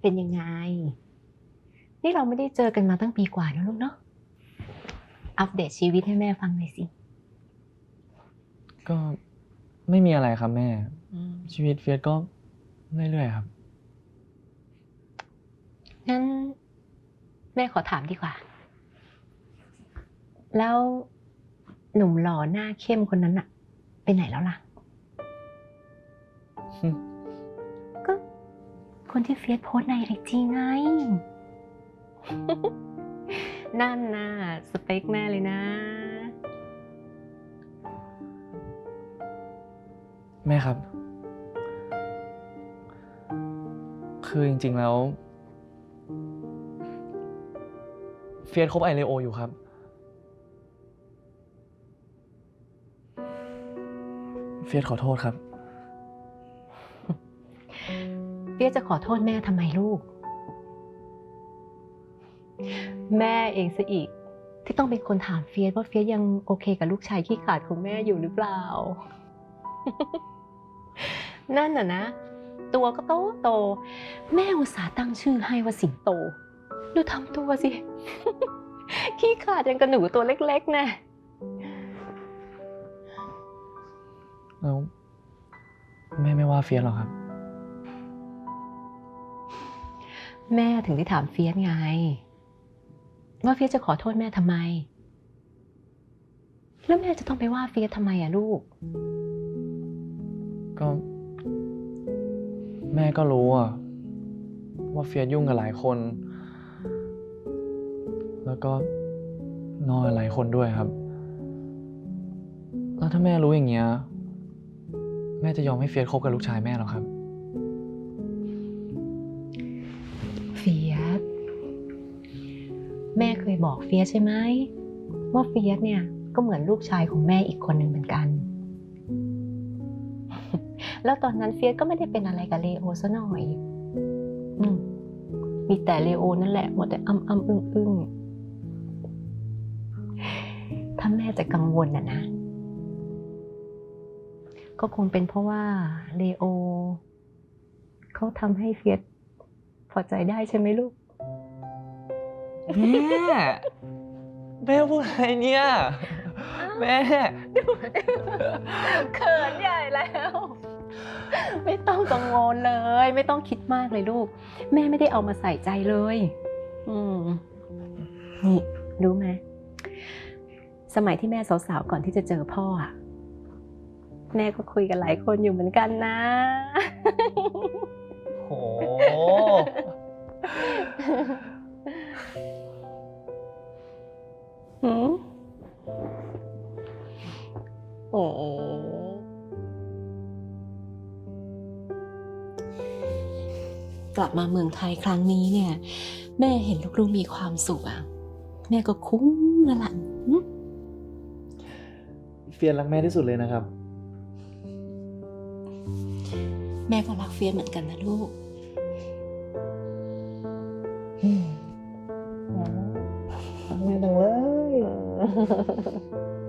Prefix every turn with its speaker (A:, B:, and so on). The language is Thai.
A: เป็นยังไง นี่เราไม่ได้เจอกันมาตั้งปีกว่าแล้วลูกเนาะ อัปเดตชีวิตให้แม่ฟังหน่อยสิ
B: ก็ไม่มีอะไรครับแม่ ชีวิตเฟียสก็เรื่อยๆครับ
A: งั้นแม่ขอถามดีกว่า แล้วหนุ่มหล่อหน้าเข้มคนนั้นอะไปไหนแล้วล่ะ
B: อืม
A: ก็ คนที่เฟียสโพสต์ในไอจีไง นั่นน่ะสเปคแม่เลยนะ
B: แม่ครับ คือจริง ๆ แล้ว เฟียสคบไอเลโออยู่ครับ เฟียสขอโทษครับ
A: เฟียสจะขอโทษแม่ทำไมลูก แม่เองซะอีก ที่ต้องเป็นคนถามเฟียสว่าเฟียสยังโอเคกับลูกชายขี้ขลาดของแม่อยู่หรือเปล่า นั่นน่ะนะ ตัวก็โตโต แม่อุตส่าห์ตั้งชื่อให้ว่าสิงโต ดูทำตัวสิ ขี้ขลาดยังกระหนูตัวเล็ก ๆนะ
B: แล้วแม่ไม่ว่าเฟียสหรอครับ
A: แม่ถึงได้ถามเฟียสไง ว่าเฟียสจะขอโทษแม่ทำไม แล้วแม่จะต้องไปว่าเฟียสทำไมอะลูก
B: ก็ แม่ก็รู้อะว่าเฟียสยุ่งกับหลายคน แล้วก็นอนกับหลายคนด้วยครับ แล้วถ้าแม่รู้อย่างเงี้ย แม่จะยอมให้เฟียสคบกับลูกชายแม่หรอครับ
A: แม่เคยบอกเฟียสใช่ไหมว่าเฟียสเนี่ยก็เหมือนลูกชายของแม่อีกคนหนึ่งเหมือนกัน แล้วตอนนั้นเฟียสก็ไม่ได้เป็นอะไรกับเลโอซะหน่อย อืมมีแต่เลโอนั่นแหละหมดแต่อ้ำอ้ำอึ้งอึ้งถ้าแม่จะกังวลน่ะนะ ก็คงเป็นเพราะว่าเลโอเขาทำให้เฟียสพอใจได้ใช่ไหมลูก
B: แม่แม่พูดอะไรเนี่ย แม่
A: เขินใหญ่แล้ว ไม่ต้องกังวลเลย ไม่ต้องคิดมากเลยลูก แม่ไม่ได้เอามาใส่ใจเลย อืมนี่รู้ไหมสมัยที่แม่สาวๆก่อนที่จะเจอพ่ออะแม่ก็คุยกับหลายคนอยู่เหมือนกันนะ
B: โห
A: หื โอ้กลับมาเมืองไทยครั้งนี้เนี่ย แม่เห็นลูกๆมีความสุขอะ แม่ก็คุ้มแล้วล่ะหึ
B: เฟียสรักแม่ที่สุดเลยนะครับ
A: แม่ก็รักเฟียสเหมือนกันนะลูก
B: รักแม่จังเลย
A: เ